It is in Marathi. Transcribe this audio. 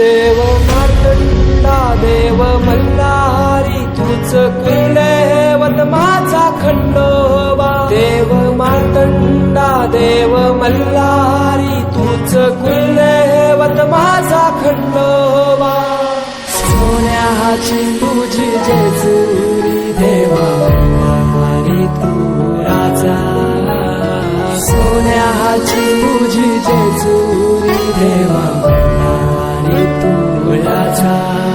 देव मातंडा देव मल्लारी तूच कुले वत माझा खंडोबा. देव मातंडा देव मल्लारी तूच कुलदेवत माझा खंडोबा. होवा हाची तुझी जेजुरी देवा मल्हारी तू राजा. सोन्याची तुझी जेजुरी देवा time.